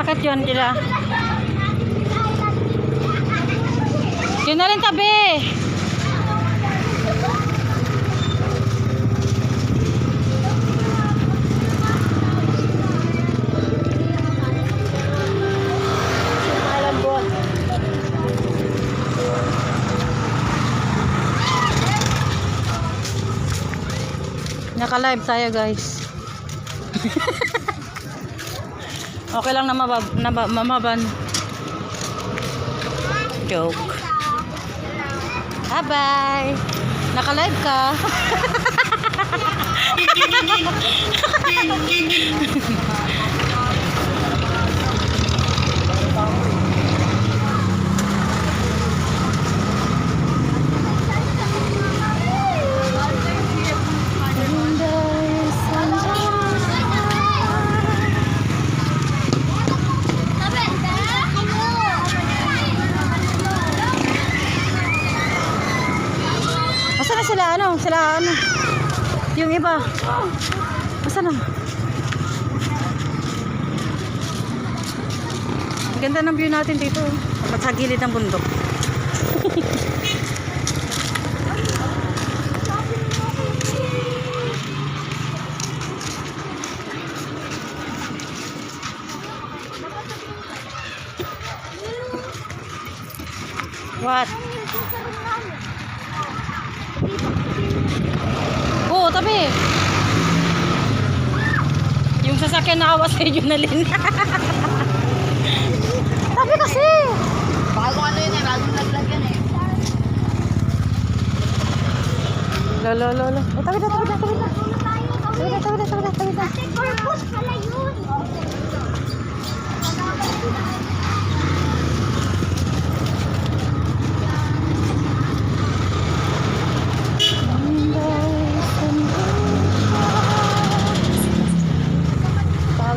Bakit yun sila? Yun na rin tabi. Naka-live tayo guys. okay lang na mabab na ba- mamaban. Joke. Bye-bye. Naka-live ka. Masa na sila ano? Sila ano? Yung iba. Masa na? Ganda ng view natin dito. At sa gilid ng bundok. What? Oo, tabi. Yung sasakyan na awas kay Junalyn. tabi kasi. Bagong ano yun eh, bagong naglagyan eh. Lo, lo, lo, lo. Eh, tabi na, tabi na, tabi na. Tabi na, tabi na, tabi na, tabi na. Purpose pala yun.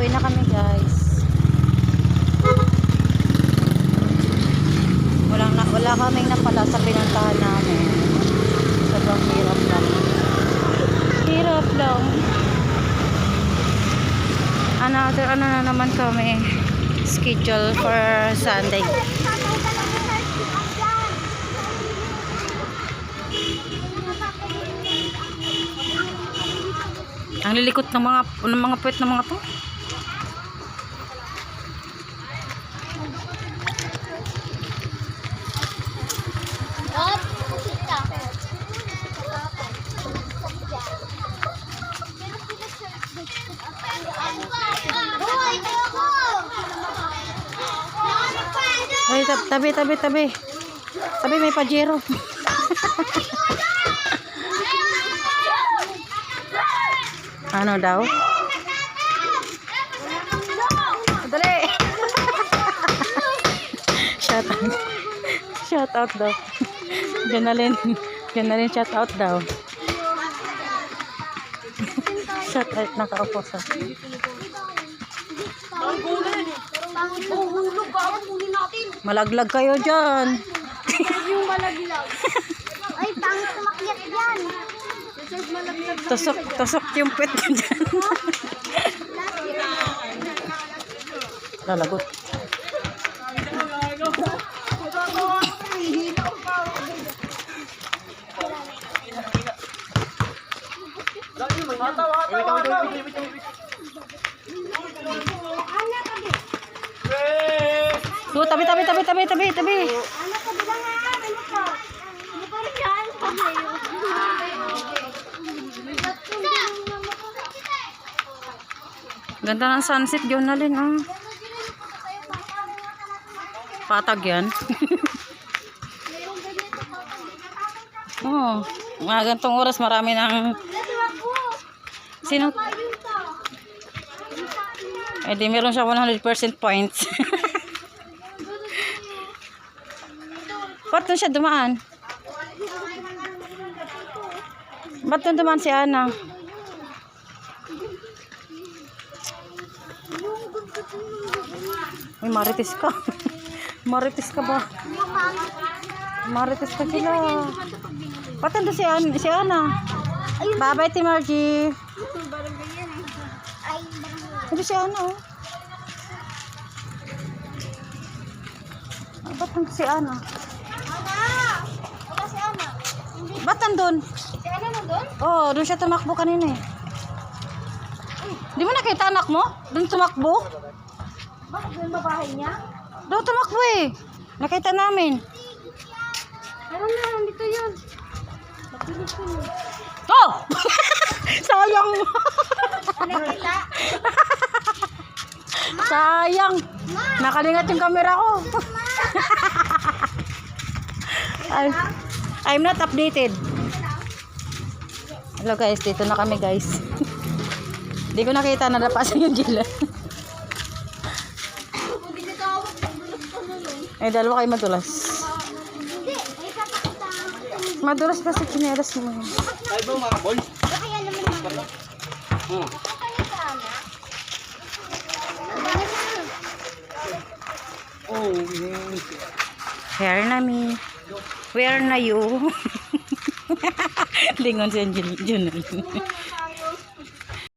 Pauwi na kami guys. Wala na wala kaming napala sa pinuntahan namin. Sobrang hirap lang. Hirap lang. Another ano na naman kami schedule for Sunday. Ang lilikot ng mga ng mga puwet ng mga to. Ay, tab- tabi, tabi, tabi. Tabi, may pajero. ano daw? Dali! shout out. shout out daw. Janalyn. Janalyn shout out daw. shout out nakaupo sa. Panghulog ka, huli natin. Malaglag kayo dyan. Yung malaglag. Ay, pangit tumakyat yan. Reserve malaglag. Tusok, tusok yung pet dyan. Lalagot. Oh, tabi, tabi, tabi, tabi, tabi, tabi. Ano ka bilang nga? Ano ka? Ano pa rin yan? Ganda ng sunset, Jonalyn, oh. Patag yan. oh, mga gantong oras, marami ng... Sino? Eh, di meron siya 100% points. Ba't siya dumaan? Ba't dumaan si Ana? Uy, marites ka. marites ka ba? Marites ka sila. Ba't doon si, An si Ana? Bye-bye, barangay. Ano si Ana, oh? Ba't nang si? Ana! Wala si Ana. Hindi. Ba't nandun? Si Ana na doon? Oo, oh, doon siya tumakbo kanina eh. Di mo nakita anak mo? Doon tumakbo? Bakit doon ba bahay niya? Doon tumakbo eh. Nakita namin. Meron na, nandito yun. Mabilis ko yun. Oh! Sayang. Ano kita? Sayang. Nakalingat yung camera ko. I, I'm not updated. Hello guys, dito na kami guys. Hindi ko nakita na napasan yung gila. Madulas. Ay, dalawa kayo madulas. Ay. Madulas kasi chinelas mo. Kaya naman naman. Hmm. Kaya si Ana? Ano na? Oh, mm. Where na me? Where na you? Lingon si Angel Junel.